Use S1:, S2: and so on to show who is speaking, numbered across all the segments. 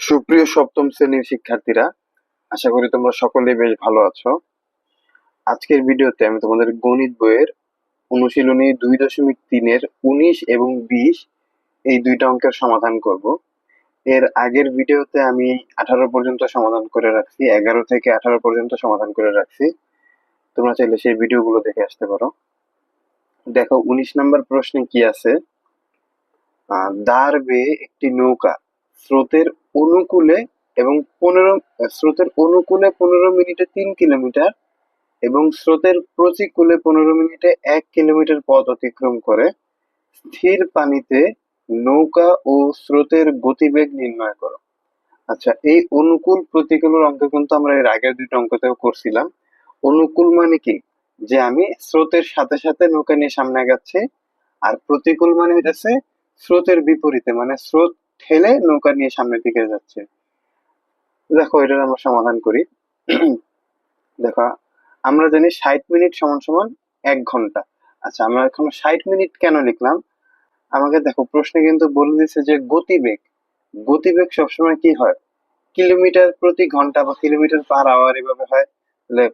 S1: সুপ্রিয় সপ্তম শ্রেণির শিক্ষার্থীরা, আশা করি তোমরা সকলেই বেশ ভালো আছো। আজকের ভিডিওতে আমি তোমাদের গণিত বইয়ের অনুশীলনী দুই দশমিক তিনের উনিশ এবং বিশ এই দুইটা অঙ্কের সমাধান করব। এর আগের ভিডিওতে আমি আঠারো পর্যন্ত সমাধান করে রাখছি, এগারো থেকে আঠারো পর্যন্ত সমাধান করে রাখছি। তোমরা চাইলে সেই ভিডিওগুলো দেখে আসতে পারো। দেখো, উনিশ নম্বর প্রশ্নে কি আছে? দাঁড় বেয়ে একটি নৌকা স্রোতের অনুকূলে এবং পনেরো স্রোতের অনুকূলে পনেরো মিনিটে তিন কিলোমিটার এবং স্রোতের প্রতিকূলে পনেরো মিনিটে এক কিলোমিটার পথ অতিক্রম করে স্থির পানিতে নৌকা ও স্রোতের গতিবেগ নির্ণয় করো। আচ্ছা এই অনুকূল প্রতিকূলের অঙ্ক কিন্তু আমরা এর আগের দুটো অঙ্কতেও করছিলাম। অনুকূল মানে কি? যে আমি স্রোতের সাথে সাথে নৌকা নিয়ে সামনে আগাচ্ছি, আর প্রতিকূল মানে হইতেছে স্রোতের বিপরীতে মানে স্রোত ঠেলে নৌকা নিয়ে সামনের দিকে যাচ্ছে। দেখো, এটার আমরা সমাধান করি। দেখো, আমরা জানি ষাট মিনিট সমান সমান এক ঘণ্টা। আচ্ছা আমরা এখন ষাট মিনিট কেন লিখলাম? আমাকে দেখো, প্রশ্নে কিন্তু বলে দিচ্ছে যে গতিবেগ। গতিবেগ সবসময় কি হয়? কিলোমিটার প্রতি ঘণ্টা বা কিলোমিটার পার আওয়ার এভাবে হয়। তাহলে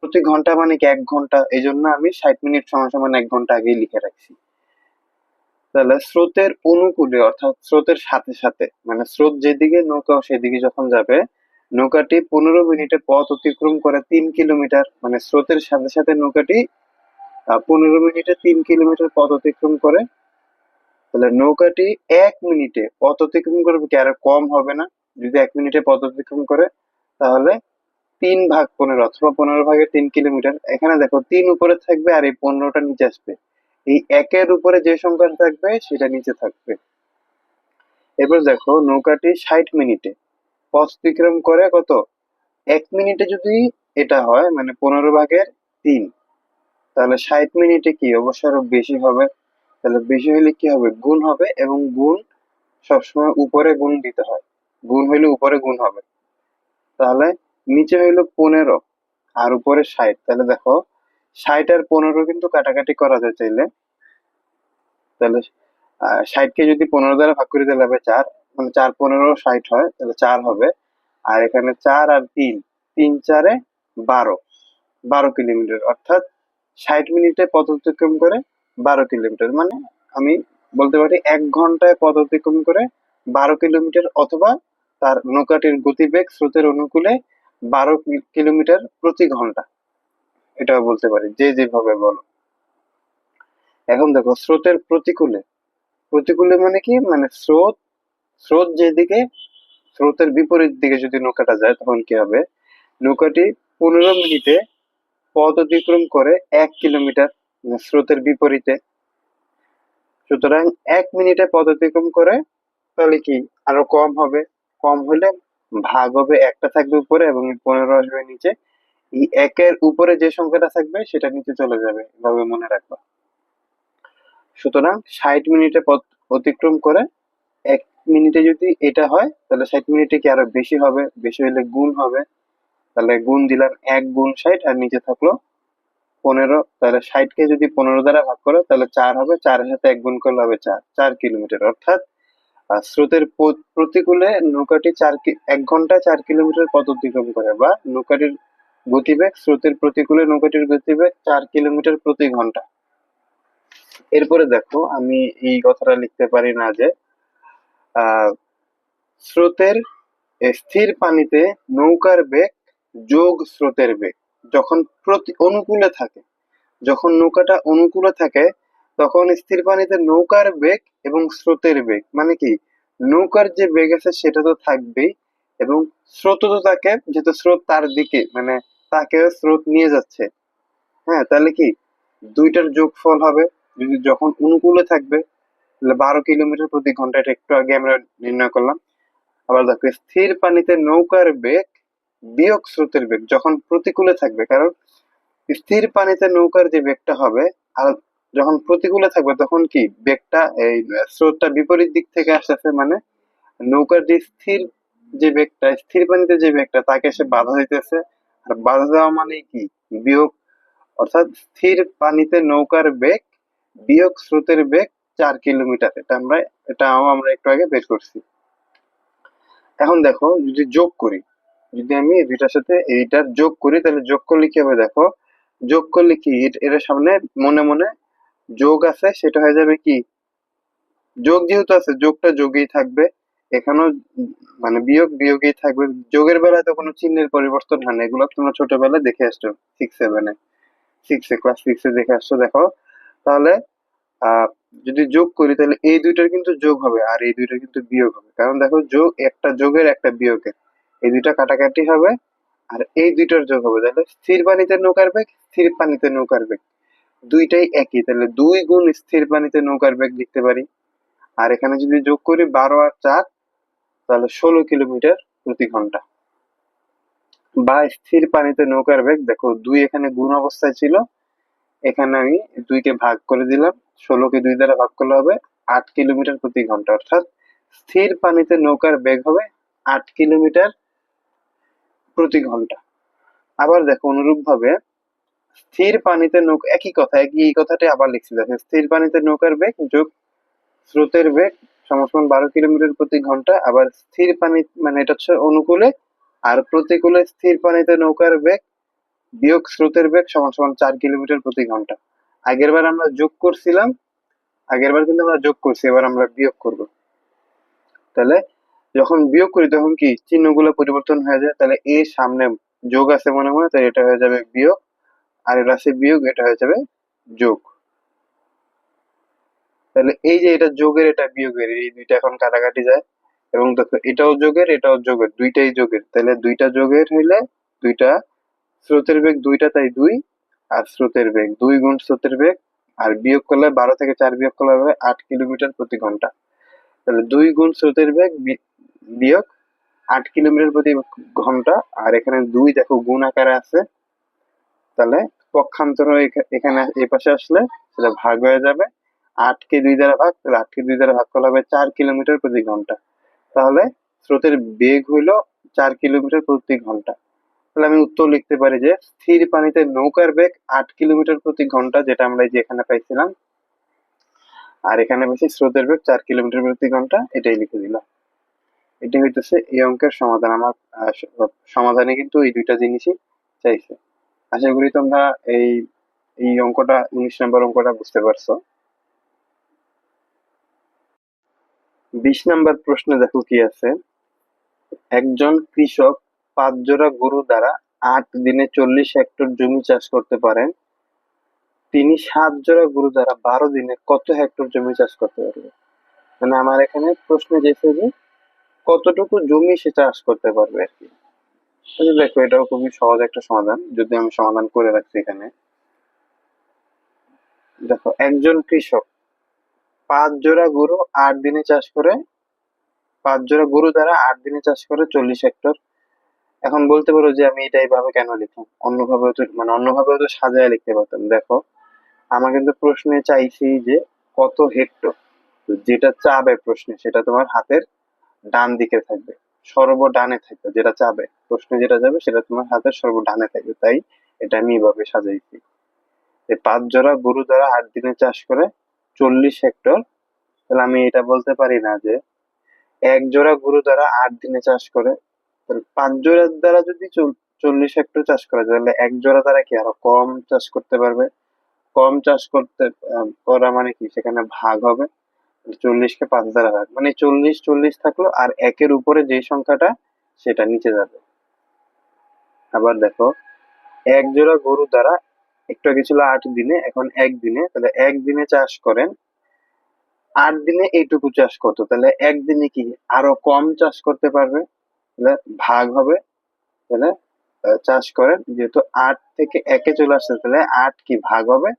S1: প্রতি ঘণ্টা মানে কি এক ঘণ্টা? এই জন্য আমি ষাট মিনিট সমান সমান এক ঘণ্টা আগেই লিখে রাখছি। তাহলে স্রোতের অনুকূলে, অর্থাৎ স্রোতের সাথে সাথে মানে স্রোত যেদিকে নৌকা, সেদিকে যখন যাবে, নৌকাটি পনেরো মিনিটে পথ অতিক্রম করে তিন কিলোমিটার মানে স্রোতের সাথে সাথে নৌকাটি পনেরো মিনিটে তিন কিলোমিটার পথ অতিক্রম করে, তাহলে নৌকাটি এক মিনিটে পথ অতিক্রম করবে কি? আরও কম হবে না। যদি এক মিনিটে পথ অতিক্রম করে, তাহলে তিন ভাগ পনেরো অথবা পনেরো ভাগের তিন কিলোমিটার। এখানে দেখো, তিন উপরে থাকবে আর এই পনেরোটা নিচে আসবে। এই একের উপরে যে সংখ্যাটা থাকবে, সেটা নিচে থাকবে। এবার দেখো, নৌকাটি ষাট মিনিটে। পথ অতিক্রম করে কত? এক মিনিটে যদি এটা হয় মানে পনেরো ভাগের তিন, তাহলে ষাট মিনিটে কি? অবশ্যই আরও বেশি হবে। তাহলে বেশি হলে কি হবে? গুণ হবে এবং গুণ সবসময় উপরে গুণ দিতে হয়। গুণ হইলে উপরে গুণ হবে। তাহলে নিচে হইল পনেরো, আর উপরে ষাট। তাহলে দেখো ষাট আর পনেরো কিন্তু কাটাকাটি করা যায় চাইলে। তাহলে ষাটকে যদি পনেরো দ্বারা ভাগ করে দিলে হবে চার মানে চার পনেরো ষাট হয়, তাহলে চার হবে। আর এখানে চার আর তিন তিন চারে বারো বারো কিলোমিটার। অর্থাৎ ষাট মিনিটে পথ অতিক্রম করে বারো কিলোমিটার। মানে আমি বলতে পারি এক ঘন্টায় পথ অতিক্রম করে বারো কিলোমিটার অথবা তার নৌকাটির গতিবেগ স্রোতের অনুকূলে বারো কিলোমিটার প্রতি ঘণ্টা। এটাও বলতে পারি, যে যেভাবে বলো। এখন দেখো, স্রোতের প্রতিকূলে। প্রতিকূলে মানে কি? মানে স্রোত স্রোত যেদিকে, স্রোতের বিপরীত দিকে যদি নৌকাটা যায়, তখন কি হবে? নৌকাটি পনেরো মিনিটে পথ অতিক্রম করে এক কিলোমিটার মানে স্রোতের বিপরীতে। সুতরাং এক মিনিটে পথ অতিক্রম করে, তাহলে কি আরও কম হবে? কম হলে ভাগ হবে, একটা থাকবে উপরে এবং পনেরো আসবে নিচে। এই একের উপরে যে সংখ্যাটা থাকবে, সেটা নিচে চলে যাবে, এভাবে মনে রাখবা। সুতরাং ষাট মিনিটে পথ অতিক্রম করে এক মিনিটে যদি এটা হয়, তাহলে ষাট মিনিটে কি আরও বেশি হবে? বেশি হলে গুণ হবে। তাহলে গুণ দিলাম এক গুণ ষাট, আর নিচে থাকল পনেরো। তাহলে ষাটকে যদি পনেরো দ্বারা ভাগ করো, তাহলে চার হবে। চারের সাথে এক গুণ করলে হবে চার চার কিলোমিটার। অর্থাৎ স্রোতের প্রতিকূলে নৌকাটি চার এক ঘণ্টা চার কিলোমিটার পথ অতিক্রম করে বা নৌকাটির গতিবেগ স্রোতের প্রতিকূলে নৌকাটির গতিবেগ চার কিলোমিটার প্রতি ঘণ্টা। এরপরে দেখো, আমি এই কথাটা লিখতে পারি না যে স্রোতের স্থির পানিতে নৌকার বেগ যোগ স্রোতের বেগ। যখন প্রতি অনুকূলে থাকে, যখন নৌকাটা অনুকূলে থাকে, তখন স্থির পানিতে নৌকার বেগ এবং স্রোতের বেগ মানে কি? নৌকার যে বেগ আছে সেটা তো থাকবেই এবং স্রোত তো তাকে যেহেতু স্রোত তার দিকে মানে তাকে স্রোত নিয়ে যাচ্ছে। হ্যাঁ তাহলে কি? দুইটার যোগফল হবে। যদি যখন অনুকূলে থাকবে, তাহলে বারো কিলোমিটার প্রতি ঘণ্টা, এটা একটু আগে আমরা নির্ণয় করলাম। আবার দেখো, স্থির পানিতে নৌকার বেগ বিয়োগ স্রোতের বেগ, যখন প্রতিকূলে থাকবে, কারণ স্থির পানিতে নৌকার যে বেগটা হবে, আর যখন প্রতিকূলে থাকবে, তখন কি? বেগটা, এই স্রোতটা বিপরীত দিক থেকে আসতেছে মানে নৌকার যে স্থির যে বেগটা, স্থির পানিতে যে বেগটা, তাকে সে বাধা দিতেছে। আর বাধা দেওয়া মানে কি? বিয়োগ, অর্থাৎ স্থির পানিতে নৌকার বেগ, বিয়োগ স্রোতের বেগ চার কিলোমিটার। এটা আমরা, এটাও আমরা একটু আগে বের করছি। এখন দেখো, যদি যোগ করি, যদি আমি এই দুইটার সাথে এইটার যোগ করি, তাহলে যোগ করলে কি হবে দেখো? যোগ করলে কি? এট- এটার সামনে মনে মনে যোগ আছে, সেটা হয়ে যাবে কি? যোগ যেহেতু আছে, যোগটা যোগেই থাকবে। এখানেও মানে বিয়োগ বিয়োগই থাকবে। যোগের বেলায় তো কোনো চিহ্নের পরিবর্তন হয় না। এগুলো তোমরা ছোটবেলায় দেখে আসছো সিক্স সেভেনে সিক্সে ক্লাস সিক্সে দেখে আসছো, দেখো। তাহলে যদি যোগ করি, তাহলে এই দুইটার কিন্তু যোগ হবে আর এই দুইটার কিন্তু বিয়োগ হবে। কারণ দেখো, যোগ একটা যোগের একটা বিয়োগের এই দুইটা কাটাকাটি হবে আর এই দুইটার যোগ হবে। তাহলে স্থির পানিতে নৌকার বেগ, স্থির পানিতে নৌকার বেগ। দুইটাই একই। তাহলে দুই গুণ স্থির পানিতে নৌকার বেগ লিখতে পারি। আর এখানে যদি যোগ করি, বারো আর চার তাহলে ষোলো কিলোমিটার প্রতি ঘণ্টা। বা স্থির পানিতে নৌকার বেগ, দেখো দুই এখানে গুণ অবস্থায় ছিল, এখানে আমি দুইকে ভাগ করে দিলাম, ষোলোকে দুই দ্বারা ভাগ করলে হবে আট কিলোমিটার প্রতি ঘণ্টা। অর্থাৎ স্থির পানিতে নৌকার বেগ হবে আট কিলোমিটার প্রতি ঘণ্টা। আবার দেখো অনুরূপ ভাবে স্থির পানিতে নৌকা একই কথা, একই এই কথাটি আবার লিখছি, দেখো, স্থির পানিতে নৌকার বেগ যোগ স্রোতের বেগ সমান বারো কিলোমিটার প্রতি ঘণ্টা, আবার স্থির পানি মানে এটা হচ্ছে অনুকূলে, আর প্রতিকূলে স্থির পানিতে নৌকার বেগ বিয়োগ স্রোতের বেগ সমান সমান চার কিলোমিটার প্রতি ঘণ্টা। আগের বার আমরা যোগ করছিলাম, আগের বার কিন্তু আমরা যোগ করছি, এবার আমরা বিয়োগ করব। তাহলে যখন বিয়োগ করি, তখন কি চিহ্নগুলো পরিবর্তন হয়ে যায়? তাহলে এ সামনে যোগ আছে মনে মনে তাই এটা হয়ে যাবে বিয়োগ, আর এটা আছে বিয়োগ, এটা হয়ে যাবে যোগ। তাহলে এই যে এটা যোগের, এটা বিয়োগের, এই দুইটা এখন কাটাকাটি যায়। এবং দেখো, এটাও যোগের এটাও যোগের, দুইটাই যোগের। তাহলে দুইটা যোগের হইলে দুইটা স্রোতের বেগ দুইটা, তাই দুই, আর স্রোতের বেগ দুই গুণ স্রোতের বেগ, আর বিয়োগ করলে বারো থেকে চার বিয়োগ করলে হবে আট কিলোমিটার প্রতি ঘণ্টা। তাহলে দুই গুণ স্রোতের বেগ বিয়োগ আট কিলোমিটার প্রতি ঘণ্টা, আর এখানে দুই দেখো গুণ আকারে আছে। তাহলে পক্ষান্তর এখানে এই পাশে আসলে সেটা ভাগ হয়ে যাবে। আটকে দুই দ্বারা ভাগ, তাহলে আটকে দুই দ্বারা ভাগ করলে হবে চার কিলোমিটার প্রতি ঘণ্টা। তাহলে স্রোতের বেগ হইল চার কিলোমিটার প্রতি ঘণ্টা। তাহলে আমি উত্তর লিখতে পারি যে স্থির পানিতে নৌকার বেগ আট কিলোমিটার প্রতি ঘণ্টা, যেটা আমরা যে এখানে পাইছিলাম। আর এখানে বেশি স্রোতের বেগ চার কিলোমিটার প্রতি ঘণ্টা, এটাই লিখে দিলাম। এটি হইতেছে এই অঙ্কের সমাধান। আমার সমাধানে কিন্তু এই দুইটা জিনিসই চাইছে। আশা করি তোমরা এই এই অঙ্কটা, উনিশ নম্বর অঙ্কটা বুঝতে পারছ। বিশ নম্বর প্রশ্নে দেখো কি আছে? একজন কৃষক পাঁচ জোড়া গরু দ্বারা আট দিনে চল্লিশ হেক্টর জমি চাষ করতে পারেন। তিনি সাত জোড়া গরু দ্বারা বারো দিনে কত হেক্টর জমি চাষ করতে পারবে? মানে আমার এখানে প্রশ্ন যেছে যে কতটুকু জমি সে চাষ করতে পারবে আর কি? দেখো, এটাও খুবই সহজ একটা সমাধান, যদি আমি সমাধান করে রাখছি এখানে। দেখো, একজন কৃষক পাঁচ জোড়া গরু আট দিনে চাষ করে, পাঁচ জোড়া গরু দ্বারা আট দিনে চাষ করে চল্লিশ হেক্টর। এখন বলতে পারো যে আমি এটা এইভাবে কেন লিখলাম? অন্যভাবে তো মানে অন্যভাবে তো সাজায় লিখতে পারতাম। দেখো, আমার কিন্তু প্রশ্নে চাইছি যে কত হেক্টর? যেটা চাবে প্রশ্নে, সেটা তোমার হাতের ডান দিকে থাকবে সর্ব ডানে থাকবে, যেটা চাবে। প্রশ্নে যেটা যাবে, সেটা তোমার হাতের সর্ব ডানে থাকবে। তাই এটা আমি এভাবে সাজাইছি। পাঁচ জোড়া গরু দ্বারা আট দিনে চাষ করে চল্লিশ হেক্টর, তাহলে আমি এটা বলতে পারি না যে এক জোড়া গরু দ্বারা আট দিনে চাষ করে, তাহলে পাঁচ জোড়ার দ্বারা যদি চল- চল্লিশ হেক্টর চাষ করা যায় তাহলে এক জোড়া দ্বারা কি আরও কম চাষ করতে পারবে? কম চাষ করতে করা মানে কি? সেখানে ভাগ হবে চল্লিশকে পাঁচ দ্বারা ভাগ মানে চল্লিশ চল্লিশ থাকল, আর একের উপরে যে সংখ্যাটা, সেটা নিচে যাবে। আবার দেখো, এক জোড়া গরু দ্বারা একটু আগে ছিল আট দিনে, এখন এক দিনে, তাহলে এক দিনে চাষ করেন, আট দিনে এইটুকু চাষ করতো, তাহলে একদিনে কি আরও কম চাষ করতে পারবে? তাহলে ভাগ হবে, তাহলে চাষ করেন, যেহেতু আট থেকে একে চলে আসছে, তাহলে আট কি ভাগ হবে?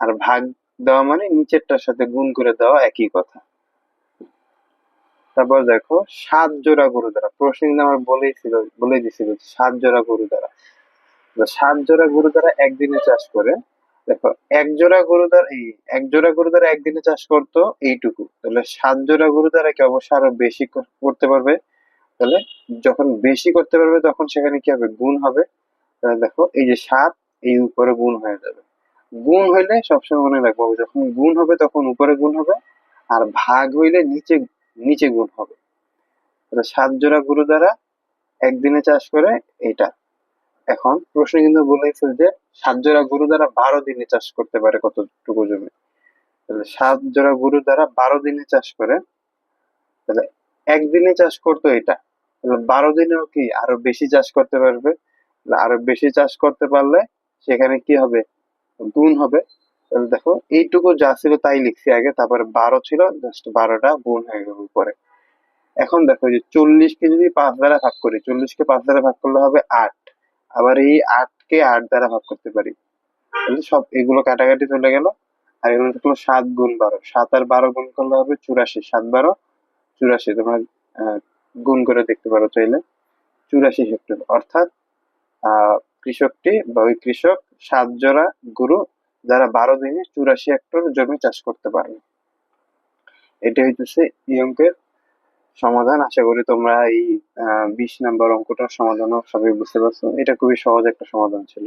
S1: আর ভাগ দেওয়া মানে নিচেরটার সাথে গুণ করে দেওয়া একই কথা। তারপর দেখো, সাত জোড়া গরু দ্বারা প্রশ্ন আমার বলেই ছিল বলে দিছিল সাত জোড়া গরু দ্বারা। সাত জোড়া গরু দ্বারা একদিনে চাষ করে, দেখো, এক জোড়া গরু দ্বারা এই এক জোড়া গরু দ্বারা একদিনে চাষ করতো, এইটুকু। তাহলে সাত জোড়া গরু দ্বারা কি অবশ্যই আরও বেশি করতে পারবে? তাহলে যখন বেশি করতে পারবে, তখন সেখানে কি হবে? গুণ হবে। তাহলে দেখো, এই যে সাত, এই উপরে গুণ হয়ে যাবে। গুণ হইলে সবসময় মনে রাখব, যখন গুণ হবে, তখন উপরে গুণ হবে, আর ভাগ হইলে নিচে নিচে গুণ হবে। তাহলে সাত জোড়া গরু দ্বারা একদিনে চাষ করে এটা এখন প্রশ্ন কিন্তু বলেছে যে, সাত জোড়া গরু দ্বারা বারো দিনে চাষ করতে পারে কতটুকু জমি? তাহলে সাত জোড়া গরু দ্বারা বারো দিনে চাষ করে, তাহলে একদিনে চাষ করতো এটা। তাহলে বারো দিনেও কি আরও বেশি চাষ করতে পারবে? আরও বেশি চাষ করতে পারলে সেখানে কি হবে? গুণ হবে। তাহলে দেখো, এইটুকু যা ছিল তাই লিখছি আগে, তারপরে বারো ছিল জাস্ট বারোটা গুণ হয়ে গেল উপরে। এখন দেখো যে চল্লিশকে যদি পাঁচ দ্বারা ভাগ করি, চল্লিশকে পাঁচ দ্বারা ভাগ করলে হবে আট। আবার এই আটকে আট দ্বারা ভাগ করতে পারি। সব এগুলো কাটাকাটি চলে গেল। আর এগুলো থাকল সাত গুণ বারো। সাত আর বারো গুণ করলে হবে চুরাশি। সাত বারো, চুরাশি। তোমরা গুণ করে দেখতে পারো চাইলে। চুরাশি হেক্টর। অর্থাৎ কৃষকটি বা ওই কৃষক সাত জোড়া গরু যারা বারো দিনে চুরাশি হেক্টর জমি চাষ করতে পারে এটা হইতেছে এই অঙ্কের সমাধান। আশা করি তোমরা এই বিশ নাম্বার অঙ্কটার সমাধানও সবাই বুঝতে পারছ। এটা খুবই সহজ একটা সমাধান ছিল।